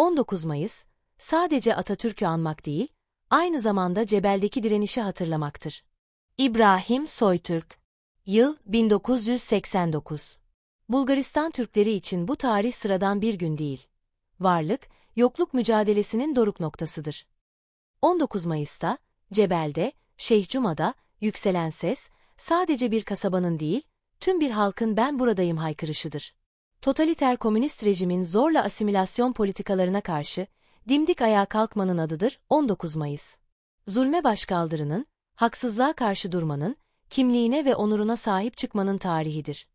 19 Mayıs, sadece Atatürk'ü anmak değil, aynı zamanda Cebel'deki direnişi hatırlamaktır. İbrahim Soytürk Yıl 1989 Bulgaristan Türkleri için bu tarih sıradan bir gün değil. Varlık, yokluk mücadelesinin doruk noktasıdır. 19 Mayıs'ta, Cebel'de, Şeyh Cuma'da, yükselen ses, sadece bir kasabanın değil, tüm bir halkın ben buradayım haykırışıdır. Totaliter komünist rejimin zorla asimilasyon politikalarına karşı, dimdik ayağa kalkmanın adıdır 19 Mayıs. Zulme başkaldırının, haksızlığa karşı durmanın, kimliğine ve onuruna sahip çıkmanın tarihidir.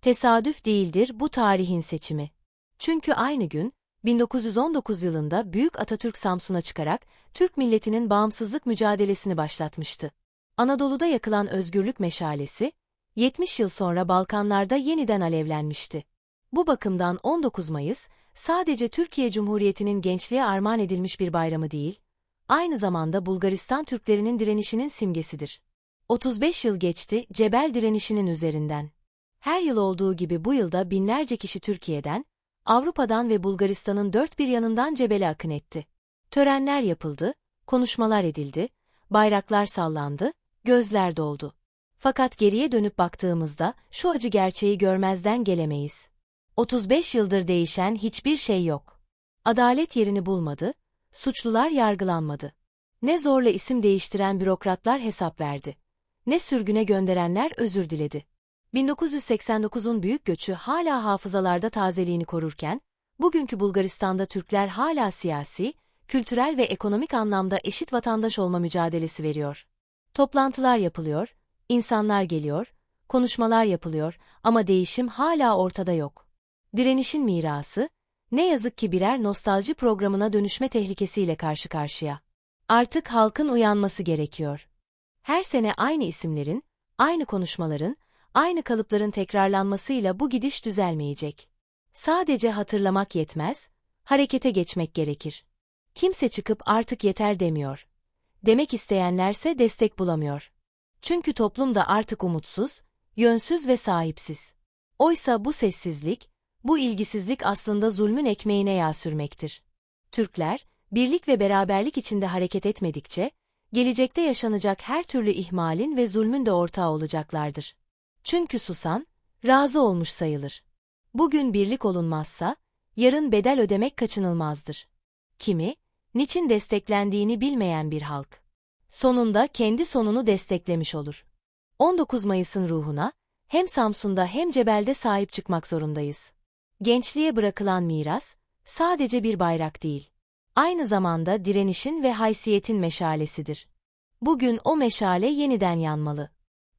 Tesadüf değildir bu tarihin seçimi. Çünkü aynı gün, 1919 yılında Büyük Atatürk Samsun'a çıkarak Türk milletinin bağımsızlık mücadelesini başlatmıştı. Anadolu'da yakılan özgürlük meşalesi, 70 yıl sonra Balkanlarda yeniden alevlenmişti. Bu bakımdan 19 Mayıs, sadece Türkiye Cumhuriyeti'nin gençliğe armağan edilmiş bir bayramı değil, aynı zamanda Bulgaristan Türklerinin direnişinin simgesidir. 35 yıl geçti Cebel direnişinin üzerinden. Her yıl olduğu gibi bu yılda binlerce kişi Türkiye'den, Avrupa'dan ve Bulgaristan'ın dört bir yanından Cebel'e akın etti. Törenler yapıldı, konuşmalar edildi, bayraklar sallandı, gözler doldu. Fakat geriye dönüp baktığımızda şu acı gerçeği görmezden gelemeyiz. 35 yıldır değişen hiçbir şey yok. Adalet yerini bulmadı, suçlular yargılanmadı. Ne zorla isim değiştiren bürokratlar hesap verdi. Ne sürgüne gönderenler özür diledi. 1989'un büyük göçü hala hafızalarda tazeliğini korurken, bugünkü Bulgaristan'da Türkler hala siyasi, kültürel ve ekonomik anlamda eşit vatandaş olma mücadelesi veriyor. Toplantılar yapılıyor, insanlar geliyor, konuşmalar yapılıyor ama değişim hala ortada yok. Direnişin mirası, ne yazık ki birer nostalji programına dönüşme tehlikesiyle karşı karşıya. Artık halkın uyanması gerekiyor. Her sene aynı isimlerin, aynı konuşmaların, aynı kalıpların tekrarlanmasıyla bu gidiş düzelmeyecek. Sadece hatırlamak yetmez, harekete geçmek gerekir. Kimse çıkıp artık yeter demiyor. Demek isteyenlerse destek bulamıyor. Çünkü toplum da artık umutsuz, yönsüz ve sahipsiz. Oysa bu sessizlik, bu ilgisizlik aslında zulmün ekmeğine yağ sürmektir. Türkler, birlik ve beraberlik içinde hareket etmedikçe, gelecekte yaşanacak her türlü ihmalin ve zulmün de ortağı olacaklardır. Çünkü susan, razı olmuş sayılır. Bugün birlik olunmazsa, yarın bedel ödemek kaçınılmazdır. Kimi, niçin desteklendiğini bilmeyen bir halk. Sonunda kendi sonunu desteklemiş olur. 19 Mayıs'ın ruhuna, hem Samsun'da hem Cebel'de sahip çıkmak zorundayız. Gençliğe bırakılan miras, sadece bir bayrak değil. Aynı zamanda direnişin ve haysiyetin meşalesidir. Bugün o meşale yeniden yanmalı.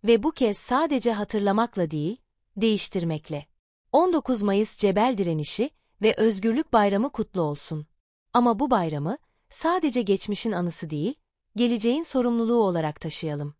Ve bu kez sadece hatırlamakla değil, değiştirmekle. 19 Mayıs Cebel Direnişi ve Özgürlük Bayramı kutlu olsun. Ama bu bayramı sadece geçmişin anısı değil, geleceğin sorumluluğu olarak taşıyalım.